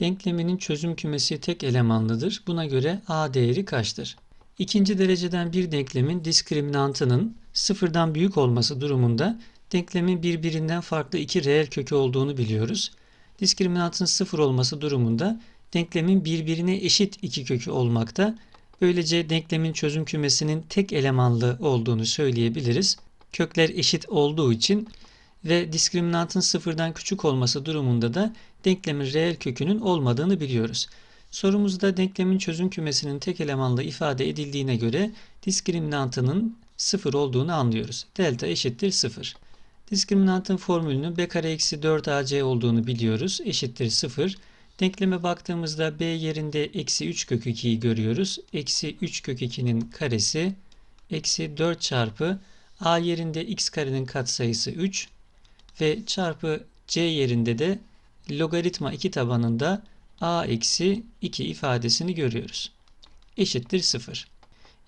Denkleminin çözüm kümesi tek elemanlıdır. Buna göre a değeri kaçtır? İkinci dereceden bir denklemin diskriminantının sıfırdan büyük olması durumunda denklemin birbirinden farklı iki reel kökü olduğunu biliyoruz. Diskriminantın sıfır olması durumunda denklemin birbirine eşit iki kökü olmakta. Böylece denklemin çözüm kümesinin tek elemanlı olduğunu söyleyebiliriz. Kökler eşit olduğu için ve diskriminantın sıfırdan küçük olması durumunda da denklemin reel kökünün olmadığını biliyoruz. Sorumuzda denklemin çözüm kümesinin tek elemanlı ifade edildiğine göre diskriminantının sıfır olduğunu anlıyoruz. Delta eşittir sıfır. Diskriminantın formülünün b kare eksi 4ac olduğunu biliyoruz. Eşittir sıfır. Denkleme baktığımızda b yerinde eksi 3 kök 2'yi görüyoruz. Eksi 3 kök 2'nin karesi eksi 4 çarpı a yerinde x karenin katsayısı 3 ve çarpı c yerinde de logaritma 2 tabanında a eksi 2 ifadesini görüyoruz. Eşittir 0.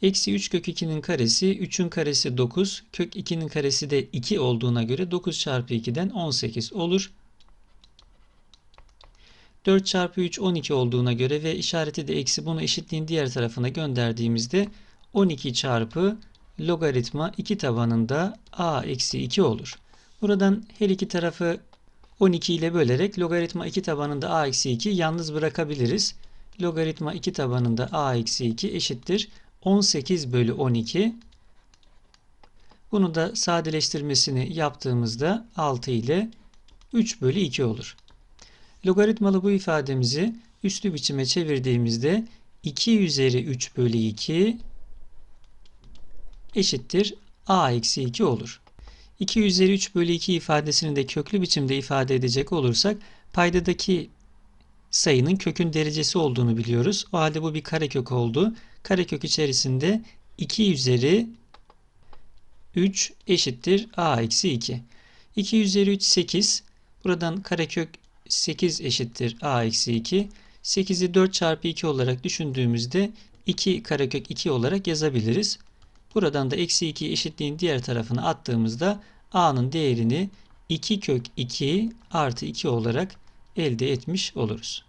Eksi 3 kök 2'nin karesi 3'ün karesi 9 kök 2'nin karesi de 2 olduğuna göre 9 çarpı 2'den 18 olur. 4 çarpı 3 12 olduğuna göre ve işareti de eksi bunu eşitliğin diğer tarafına gönderdiğimizde 12 çarpı logaritma 2 tabanında a eksi 2 olur. Buradan her iki tarafı 12 ile bölerek logaritma 2 tabanında a eksi 2 yalnız bırakabiliriz. Logaritma 2 tabanında a eksi 2 eşittir 18 bölü 12. Bunu da sadeleştirmesini yaptığımızda 6 ile 3 bölü 2 olur. Logaritmalı bu ifademizi üslü biçime çevirdiğimizde 2 üzeri 3 bölü 2 eşittir a eksi 2 olur. 2 üzeri 3 bölü 2 ifadesini de köklü biçimde ifade edecek olursak paydadaki sayının kökün derecesi olduğunu biliyoruz. O halde bu bir karekök oldu. Karekök içerisinde 2 üzeri 3 eşittir a eksi 2. 2 üzeri 3 8. Buradan karekök 8 eşittir a eksi 2. 8'i 4 çarpı 2 olarak düşündüğümüzde 2 karekök 2 olarak yazabiliriz. Buradan da eksi 2 eşitliğin diğer tarafına attığımızda a'nın değerini 2 kök 2 artı 2 olarak elde etmiş oluruz.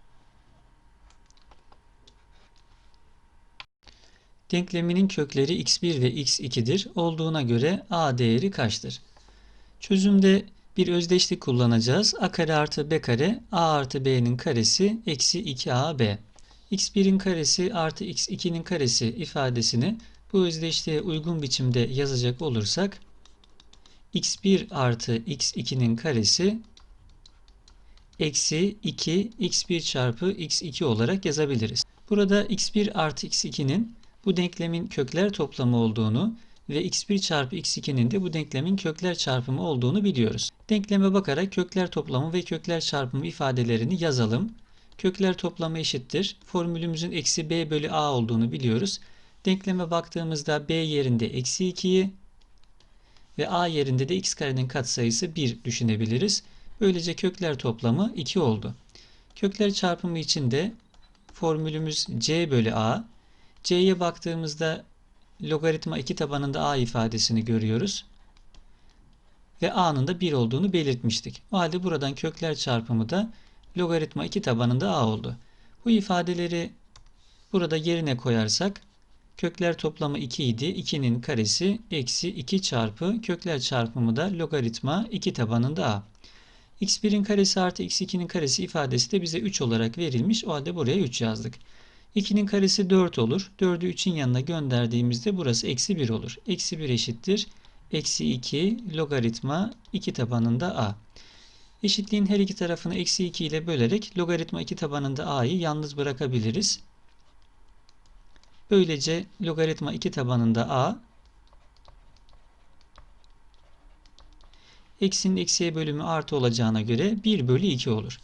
Denkleminin kökleri x1 ve x2'dir. Olduğuna göre a değeri kaçtır? Çözümde bir özdeşlik kullanacağız. a kare artı b kare a artı b'nin karesi eksi 2ab. x1'in karesi artı x2'nin karesi ifadesini bu özdeşliğe uygun biçimde yazacak olursak x1 artı x2'nin karesi eksi 2 x1 çarpı x2 olarak yazabiliriz. Burada x1 artı x2'nin bu denklemin kökler toplamı olduğunu ve x1 çarpı x2'nin de bu denklemin kökler çarpımı olduğunu biliyoruz. Denkleme bakarak kökler toplamı ve kökler çarpımı ifadelerini yazalım. Kökler toplamı eşittir. Formülümüzün eksi b bölü a olduğunu biliyoruz. Denkleme baktığımızda b yerinde eksi 2'yi ve a yerinde de x karenin katsayısı 1 düşünebiliriz. Böylece kökler toplamı 2 oldu. Kökler çarpımı için de formülümüz c bölü a. c'ye baktığımızda logaritma 2 tabanında a ifadesini görüyoruz. Ve a'nın da 1 olduğunu belirtmiştik. O halde buradan kökler çarpımı da logaritma 2 tabanında a oldu. Bu ifadeleri burada yerine koyarsak Kökler toplamı 2 idi. 2'nin karesi eksi 2 çarpı kökler çarpımı da logaritma 2 tabanında a. x1'in karesi artı x2'nin karesi ifadesi de bize 3 olarak verilmiş. O halde buraya 3 yazdık. 2'nin karesi 4 olur. 4'ü 3'ün yanına gönderdiğimizde burası eksi 1 olur. Eksi 1 eşittir. Eksi 2 logaritma 2 tabanında a. Eşitliğin her iki tarafını eksi 2 ile bölerek logaritma 2 tabanında a'yı yalnız bırakabiliriz. Böylece logaritma 2 tabanında a eksinin eksiye bölümü artı olacağına göre 1 bölü 2 olur.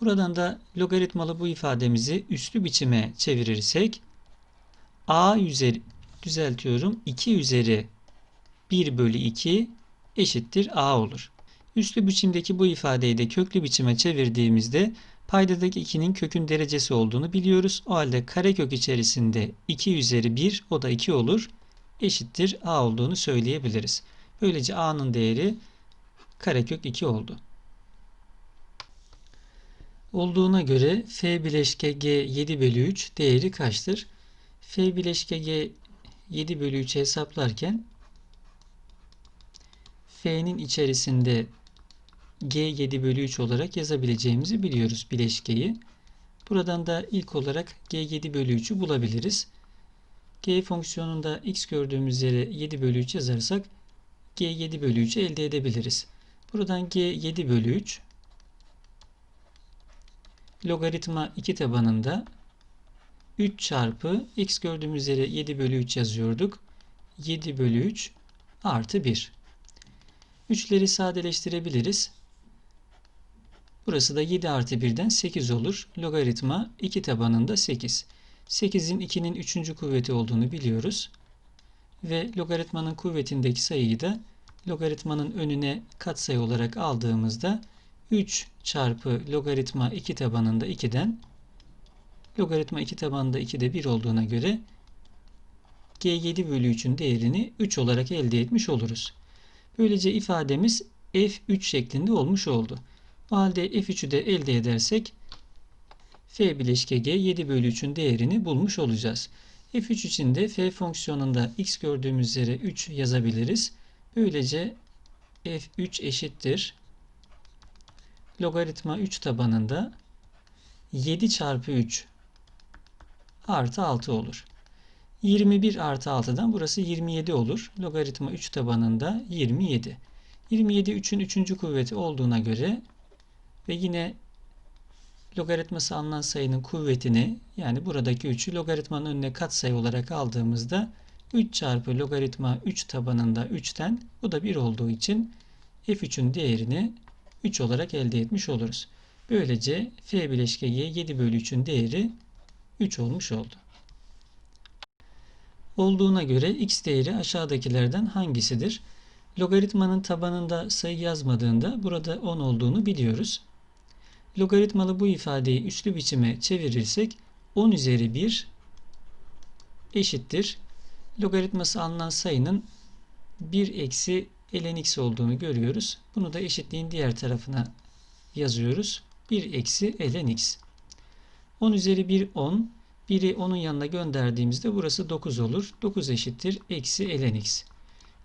Buradan da logaritmalı bu ifademizi üslü biçime çevirirsek a üzeri düzeltiyorum 2 üzeri 1 bölü 2 eşittir a olur. Üslü biçimdeki bu ifadeyi de köklü biçime çevirdiğimizde Paydadaki 2'nin kökün derecesi olduğunu biliyoruz. O halde karekök içerisinde 2 üzeri 1 o da 2 olur. Eşittir a olduğunu söyleyebiliriz. Böylece a'nın değeri karekök 2 oldu. Olduğuna göre f bileşke g 7 bölü 3 değeri kaçtır? f bileşke g 7 bölü 3'ü hesaplarken f'nin içerisinde g 7 bölü 3 olarak yazabileceğimizi biliyoruz bileşkeyi. Buradan da ilk olarak g 7 bölü 3'ü bulabiliriz. g fonksiyonunda x gördüğümüz yere 7 bölü 3 yazarsak g 7 bölü 3'ü elde edebiliriz. Buradan g 7 bölü 3 logaritma 2 tabanında 3 çarpı x gördüğümüz yere 7 bölü 3 yazıyorduk. 7 bölü 3 artı 1. 3'leri sadeleştirebiliriz. Burası da 7 artı 1'den 8 olur. Logaritma 2 tabanında 8. 8'in 2'nin 3. kuvveti olduğunu biliyoruz. Ve logaritmanın kuvvetindeki sayıyı da logaritmanın önüne katsayı olarak aldığımızda 3 çarpı logaritma 2 tabanında 2'den logaritma 2 tabanında 2'de 1 olduğuna göre G7 bölü 3'ün değerini 3 olarak elde etmiş oluruz. Böylece ifademiz F3 şeklinde olmuş oldu. O halde F3'ü de elde edersek F bileşke G 7 bölü 3'ün değerini bulmuş olacağız. F3 için de F fonksiyonunda x gördüğümüz yere 3 yazabiliriz. Böylece F3 eşittir. Logaritma 3 tabanında 7 çarpı 3 artı 6 olur. 21 artı 6'dan burası 27 olur. Logaritma 3 tabanında 27. 27 3'ün 3. kuvveti olduğuna göre ve yine logaritması alınan sayının kuvvetini yani buradaki 3'ü logaritmanın önüne katsayı olarak aldığımızda 3 çarpı logaritma 3 tabanında 3'ten bu da 1 olduğu için f3'ün değerini 3 olarak elde etmiş oluruz. Böylece f bileşke y 7 bölü 3'ün değeri 3 olmuş oldu. Olduğuna göre x değeri aşağıdakilerden hangisidir? Logaritmanın tabanında sayı yazmadığında burada 10 olduğunu biliyoruz. Logaritmalı bu ifadeyi üslü biçime çevirirsek 10 üzeri 1 eşittir. Logaritması alınan sayının 1 eksi ln x olduğunu görüyoruz. Bunu da eşitliğin diğer tarafına yazıyoruz. 1 eksi ln x. 10 üzeri 1 10. 1'i 10'un yanına gönderdiğimizde burası 9 olur. 9 eşittir. Eksi ln x.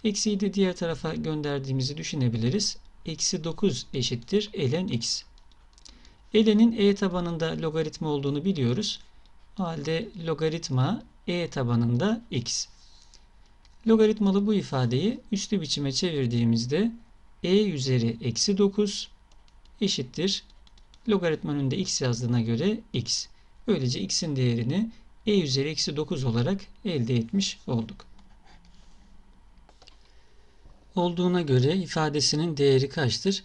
Eksiyi de diğer tarafa gönderdiğimizi düşünebiliriz. Eksi 9 eşittir ln x. ln'in e tabanında logaritma olduğunu biliyoruz. O halde logaritma e tabanında x. Logaritmalı bu ifadeyi üslü biçime çevirdiğimizde e üzeri eksi 9 eşittir. Logaritmanın önünde x yazdığına göre x. Böylece x'in değerini e üzeri eksi 9 olarak elde etmiş olduk. Olduğuna göre ifadesinin değeri kaçtır?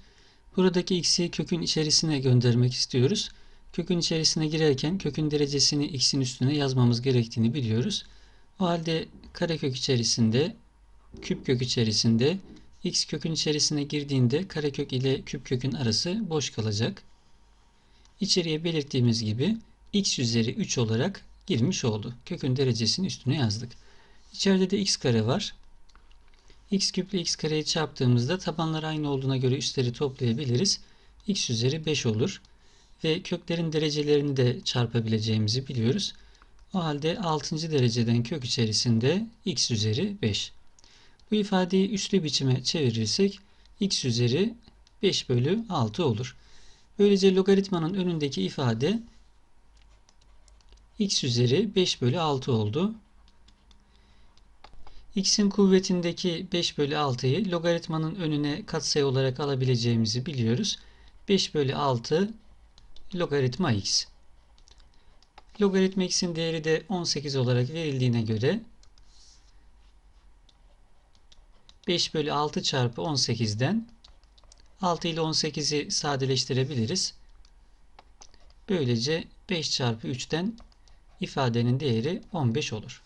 Buradaki x'i kökün içerisine göndermek istiyoruz. Kökün içerisine girerken kökün derecesini x'in üstüne yazmamız gerektiğini biliyoruz. O halde karekök içerisinde, küp kök içerisinde x kökün içerisine girdiğinde karekök ile küp kökün arası boş kalacak. İçeriye belirttiğimiz gibi x üzeri 3 olarak girmiş oldu. Kökün derecesini üstüne yazdık. İçeride de x kare var. X küp ile x kareyi çarptığımızda tabanlar aynı olduğuna göre üstleri toplayabiliriz. x üzeri 5 olur. Ve köklerin derecelerini de çarpabileceğimizi biliyoruz. O halde 6. dereceden kök içerisinde x üzeri 5. Bu ifadeyi üslü biçime çevirirsek x üzeri 5 bölü 6 olur. Böylece logaritmanın önündeki ifade x üzeri 5 bölü 6 oldu. X'in kuvvetindeki 5 bölü 6'yı logaritmanın önüne katsayı olarak alabileceğimizi biliyoruz. 5 bölü 6 logaritma x. Logaritma x'in değeri de 18 olarak verildiğine göre 5 bölü 6 çarpı 18'den 6 ile 18'i sadeleştirebiliriz. Böylece 5 çarpı 3'ten ifadenin değeri 15 olur.